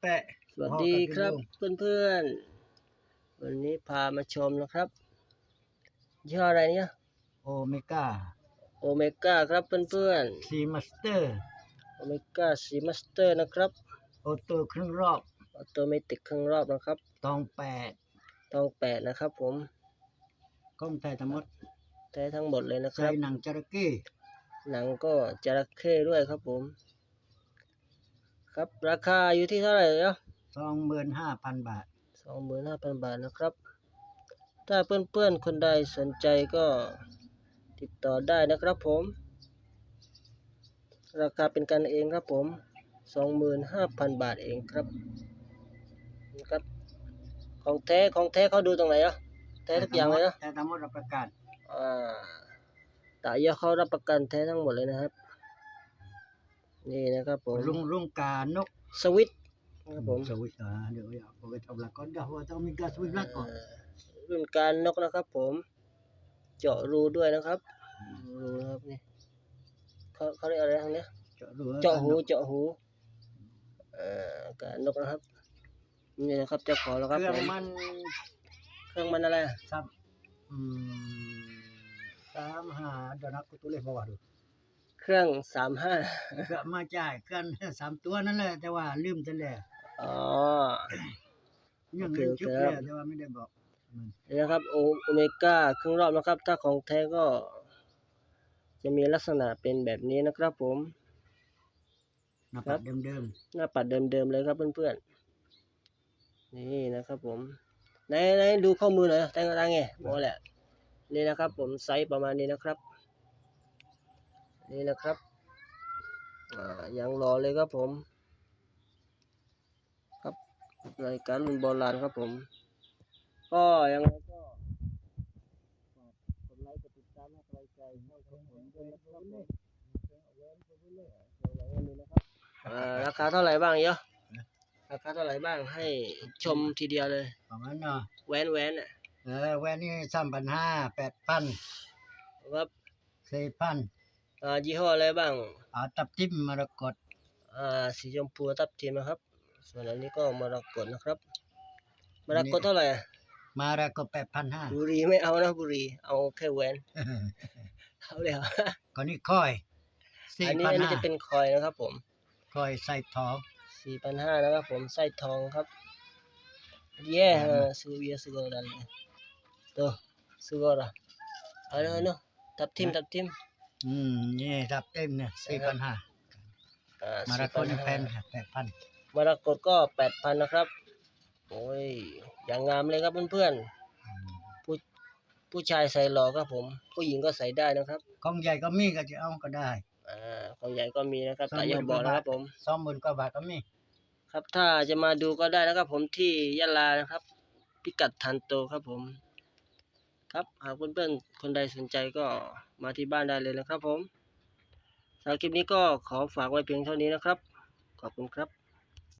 แปะสวัสดีครับเพื่อนๆ วันนี้พามาชมนะครับยี่ห้ออะไรเนี่ยโอเมก้าโอเมก้าครับเพื่อนซีมาสเตอร์ๆโอเมก้าซีมาสเตอร์นะครับออโต้ครึ่งรอบออโตเมติกเครื่องรอบนะครับตองแปดตองแปดนะครับ ผมกล้องไทยทั้งหมดแท้ทั้งหมดเลยนะคใส่รับหนังจระเข้หนังก็จระเข้ด้วยครับผม ครับ ราคาอยู่ที่เท่าไหร่เนาะสองหมื่นห้าพันบาทสองหมื่นห้าพันบาทนะครับ ถ้าเพื่อนๆคนใดสนใจก็ติดต่อได้นะครับผม ราคาเป็นกันเองครับผมสองหมื่นห้าพันบาทเองครับนะครับ ของแท้ของแท้เขาดูตรงไหนอะแท้ทุกอย่างเลยนะแต่ทั้งหมดรับประกันอ่าตายาเขารับประกันแท้ทั้งหมดเลยนะครับ นี่นะครับผมลุงลุงกานกสวิตช์นะครับผมสวิตอ่าเดี๋ยวอย่าไปทำละก่อนเดี๋ยวต้องมีกาสวิตละก่อนอ่ารุ่นการนกนะครับ ผม เจาะรูด้วยนะครับรูนะครับนี่เขาเขาเรียกอะไรทางเนี้ยเจาะรูเจาะหูเจาะหูเอ่อการนกนะครับนี่นะครับเจ้าของแล้วเคครับรื่องผมมันเครื่องมันอะไรซับอืมสามห้าเดี๋ยวนักกูตัวเลขมาว่าดูเค รื่องสามห้าเครื่องมาจ่ายเครื่องสามตัวนั่นแหละแต่ว่าลืมจะแล้วอ๋อยังโอเคลืมโอเคชุบคแล้รัวบแต่ว่าไม่ได้บอกมันนี่นะครับโอโอเมก้าเครื่องรอบนะครับ ถ้าของแท้ก็ จะมีลักษณะเป็นแบบนี้นะครับผม หน้าครัปับดเดิมหน้าปัดเดิมๆเลยครับเพื่อนๆนี่นะครับผมไหนไหนดูข้อมือหน่อยแต่งอะไรไงบอกแหละนี่นะครับผมไซส์ประมาณนี้นะครับ นี่นะครับอ่ายังรอเลยครับผม ครับรายการรุ่นโบราณครับผม ก็ยังไงก็ฝากกดไลค์กดติดตามให้กำลังใจให้กับผมด้วยนะครับผมอ่าราคาเท่าไหร่บ้างเยอะราคาเท่าไหร่บ้างให้ชมทีเดียวเลยๆประมาณเนาะแหวนแหวนอะเออแว่นนี่สามพันห้าแปดพันครับสี่พัน อ่ายี่ห้ออะไรบ้างอาตับทิมมรกตอ่าสีชมพูทับทิมนะครับ ส่วนอันนี้ก็มรกตนะครับมรกตเท่าไหร่อะมารกตแปดพันห้าบุหรีไม่เอานะบุหรีเอาแค่แหวนเอาเลยครับก็นี่ค่อยสี่อันนี้พันอันนี้ห้าจะเป็นคอยนะครับ ผมค่อยใส่ทองสี่พันห้านะครับ ผมไส้ทองครับเย่ฮะสุเบียสุโกดันตัวสุโกระเอาเนาะเอาเนาะทับทิมทับทิม อืมนี่ทับเต็มเนี่ยสี่พันห้าอ่ามารกตนี่แพงแปดพันมรกตก็แปดพันนะครับ โอ้ย อย่างงามเลยครับเพื่อนๆผู้ผู้ชายใส่หล่อครับผม ผู้หญิงก็ใส่ได้นะครับกองใหญ่ก็มีก็จะเอาก็ได้อ่าของใหญ่ก็มีนะครับสองแต่หมื่อย่านบอกนะครับผม สองหมื่นกว่าบาทก็มี ครับถ้าจะมาดูก็ได้นะครับผมที่ยะลานะครับ พิกัดทันโตครับผม ครับหากเพื่อนๆคนใดสนใจก็มาที่บ้านได้เลยนะครับผมสำหรับคลิปนี้ก็ขอฝากไว้เพียงเท่านี้นะครับ ขอบคุณครับ